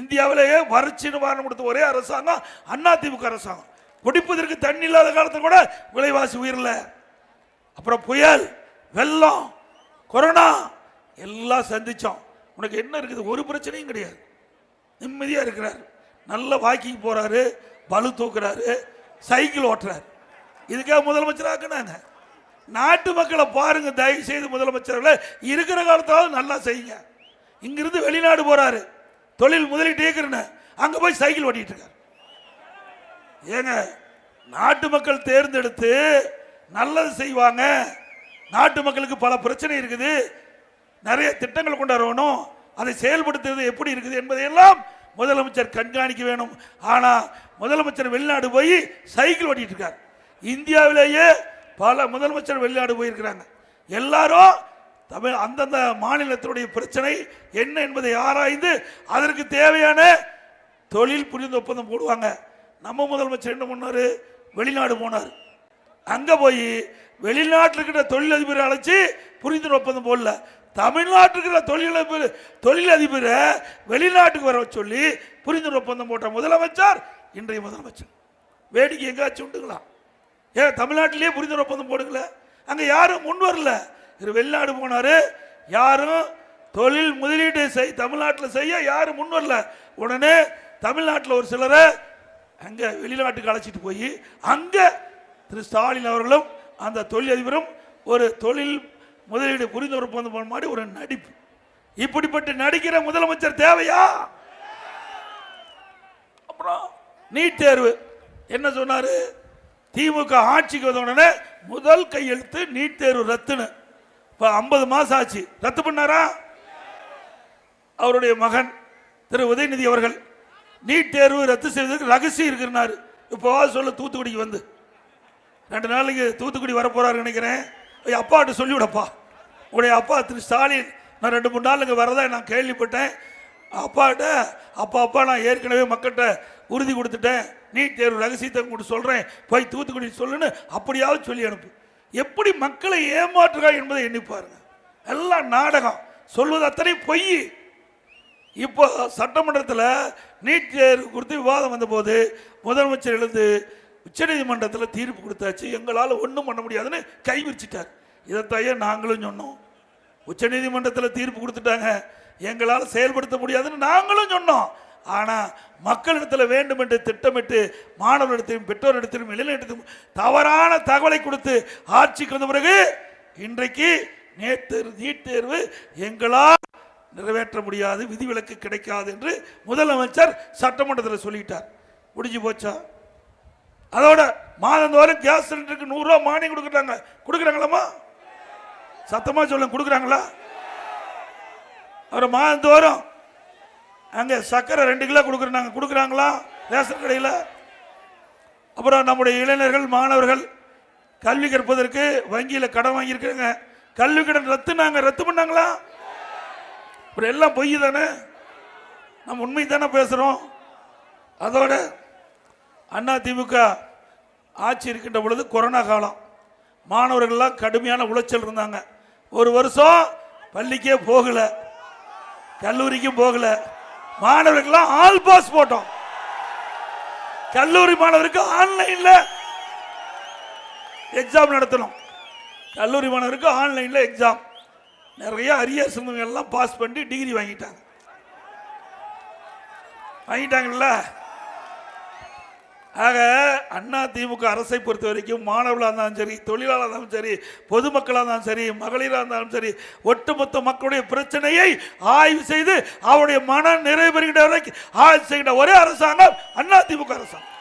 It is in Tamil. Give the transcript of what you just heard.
இந்தியாவிலேயே வறட்சின்னு நிவாரணம் கொடுத்த ஒரே அரசாங்கம் அண்ணா திமுக அரசாங்கம். குடிப்பதற்கு தண்ணி இல்லாத காலத்தில் கூட விலைவாசி உயரல. அப்புறம் புயல் வெள்ளம் கொரோனா எல்லாம் சந்தித்தோம் உனக்கு என்ன இருக்குது? ஒரு பிரச்சனையும் கிடையாது. நிம்மதியாக இருக்கிறார். நல்ல வாக்கிங் போகிறாரு பலு தூக்குறாரு சைக்கிள் ஓட்டுறாரு. இதுக்காக முதலமைச்சர் ஆக்குனாங்க நாட்டு மக்களை பாருங்க தயவு செய்து முதலமைச்சர்களை. இருக்கிற காலத்தாவது நல்லா செய்யுங்க. இங்கிருந்து வெளிநாடு போகிறாரு தொழில் முதலீட்டு இயக்குறேன்னு அங்கே போய் சைக்கிள் ஓட்டிட்டு இருக்கார். ஏங்க நாட்டு மக்கள் தேர்ந்தெடுத்து நல்லது செய்வாங்க. நாட்டு மக்களுக்கு பல பிரச்சனை இருக்குது. நிறைய திட்டங்கள் கொண்டாடணும் அதை செயல்படுத்துறது எப்படி இருக்குது என்பதையெல்லாம் முதலமைச்சர் கண்காணிக்க வேணும். ஆனால் முதலமைச்சர் வெளிநாடு போய் சைக்கிள் ஓட்டிட்டு இருக்கார். இந்தியாவிலேயே பல முதலமைச்சர் வெளிநாடு போயிருக்கிறாங்க. எல்லாரும் தமிழ் அந்தந்த மாநிலத்தினுடைய பிரச்சனை என்ன என்பதை ஆராய்ந்து அதற்கு தேவையான தொழில் புரிந்து ஒப்பந்தம் போடுவாங்க. நம்ம முதலமைச்சர் என்ன பண்ணார்? வெளிநாடு போனார். அங்கே போய் வெளிநாட்டில் இருக்கிற தொழிலதிபரை அழைச்சி புரிந்து ஒப்பந்தம் போடல. தமிழ்நாட்டில் இருக்கிற தொழிலதிபர் தொழிலதிபரை வெளிநாட்டுக்கு வர சொல்லி புரிந்து ஒப்பந்தம் போட்ட முதலமைச்சர் இன்றைய முதலமைச்சர். வேடிக்கை எங்காச்சும் உண்டுங்களா? ஏன் தமிழ்நாட்டிலேயே புரிந்து ஒப்பந்தம் போடுங்களேன் அங்கே யாரும் முன் வரல. இவர் வெளிநாடு போனாரு. யாரும் தொழில் முதலீடு செய் தமிழ்நாட்டில் செய்ய யாரும் முன் வரல. உடனே தமிழ்நாட்டில் ஒரு சிலரை அங்கே வெளிநாட்டுக்கு அழைச்சிட்டு போய் அங்கே திரு ஸ்டாலின் அவர்களும் அந்த தொழிலதிபரும் ஒரு தொழில் முதலீடு புரிந்து ஒப்பந்தம் போன மாதிரி ஒரு நடிப்பு. இப்படிப்பட்ட நடிக்கிற முதலமைச்சர் தேவையா? அப்புறம் நீட் தேர்வு. என்ன சொன்னார்? திமுக ஆட்சிக்கு வந்த உடனே முதல் கையெழுத்து நீட் தேர்வு ரத்துன்னு. இப்போ ஐம்பது மாதம் ஆச்சு. ரத்து பண்ணாரா? அவருடைய மகன் திரு உதயநிதி அவர்கள் நீட் தேர்வு ரத்து செய்வதற்கு ரகசியம் இருக்கிறார் இப்போ சொல்ல தூத்துக்குடிக்கு வந்து. ரெண்டு நாளைக்கு தூத்துக்குடி வரப்போறாரு நினைக்கிறேன். அப்பாட்ட சொல்லிவிடப்பா. உடைய அப்பா திரு ஸ்டாலின் நான் ரெண்டு மூணு நாள் இங்கே வரதா நான் கேள்விப்பட்டேன். அப்பாட்ட அப்பா அப்பா நான் ஏற்கனவே மக்கள்கிட்ட உறுதி கொடுத்துட்டேன். நீட் தேர்வு ரகசியத்தை உங்களுக்கு சொல்கிறேன் போய் தூத்துக்குடி சொல்லுன்னு அப்படியாவது சொல்லி அனுப்பு. எப்படி மக்களை ஏமாற்றுகிறார் என்பதை எண்ணி பாருங்க. எல்லாம் நாடகம் சொல்வது அத்தனை பொய். இப்போ சட்டமன்றத்தில் நீட் தேர்வு குறித்து விவாதம் வந்தபோது முதலமைச்சர் எழுந்து உச்சநீதிமன்றத்தில் தீர்ப்பு கொடுத்தாச்சு. எங்களால் ஒன்றும் பண்ண முடியாதுன்னு கைவிரிச்சிட்டார். இதைத்தையே நாங்களும் சொன்னோம். உச்சநீதிமன்றத்தில் தீர்ப்பு கொடுத்துட்டாங்க. எங்களால் செயல்படுத்த முடியாதுன்னு நாங்களும் சொன்னோம். ஆனால் மக்களிடத்தில் வேண்டும் என்று திட்டமிட்டு மாணவர்களிடத்திலும் பெற்றோரிடத்திலும் இளைஞரிடத்திலும் தவறான தகவலை கொடுத்து ஆட்சிக்கு வந்த பிறகு இன்றைக்கு நேற்று நீட் தேர்வு எங்களால் நிறைவேற்ற முடியாது விதிவிலக்கு கிடைக்காது என்று முதலமைச்சர் சட்டமன்றத்தில் சொல்லிட்டார். முடிஞ்சு போச்சா? அதோட மாதந்தோறும் கேஸ் சிலிண்டருக்கு நூறுரூவா மானியம் கொடுக்குறாங்க. கொடுக்குறாங்களாம்மா? சத்தமாக சொல்லுங்க கொடுக்குறாங்களா? அப்புறம் மாதந்தோறும் அங்கே சர்க்கரை ரெண்டு கிலோ கொடுக்குறாங்க கொடுக்குறாங்களா? ரேஷன் கடையில்? அப்புறம் நம்முடைய இளைஞர்கள் மாணவர்கள் கல்வி கற்பதற்கு வங்கியில் கடன் வாங்கியிருக்காங்க. கல்வி கடன் ரத்து நாங்கள் ரத்து பண்ணாங்களா? அப்புறம் எல்லாம் பொய் தானே? நம்ம உண்மை தானே பேசுகிறோம் அதோட அண்ணா திமுக ஆட்சி இருக்கின்ற பொழுது கொரோனா காலம். மாணவர்கள்லாம் கடுமையான உளைச்சல் இருந்தாங்க. ஒரு வருஷம் பள்ளிக்கே போகலை. கல்லூரிக்கும் போகலை. மாணவர்கள்லாம் ஆல் பாஸ் போட்டோம். கல்லூரி மாணவருக்கு ஆன்லைன்ல எக்ஸாம் நடத்தணும். கல்லூரி மாணவருக்கு ஆன்லைன்ல எக்ஸாம் நிறைய அரியர் இருந்தவங்க எல்லாம் பாஸ் பண்ணி டிகிரி வாங்கிட்டாங்க. வாங்கிட்டாங்கல்ல? ஆக அண்ணா திமுக அரசை பொறுத்த வரைக்கும் மாணவர்களாக இருந்தாலும் சரி தொழிலாளர் இருந்தாலும் சரி பொதுமக்களாக இருந்தாலும் சரி மகளிராக இருந்தாலும் சரி ஒட்டுமொத்த மக்களுடைய பிரச்சனையை ஆய்வு செய்து அவருடைய மன நிறைவு பெறுகின்ற வரைக்கும் ஆய்வு செய்கின்ற ஒரே அரசாங்கம் அண்ணா திமுக அரசாங்கம்.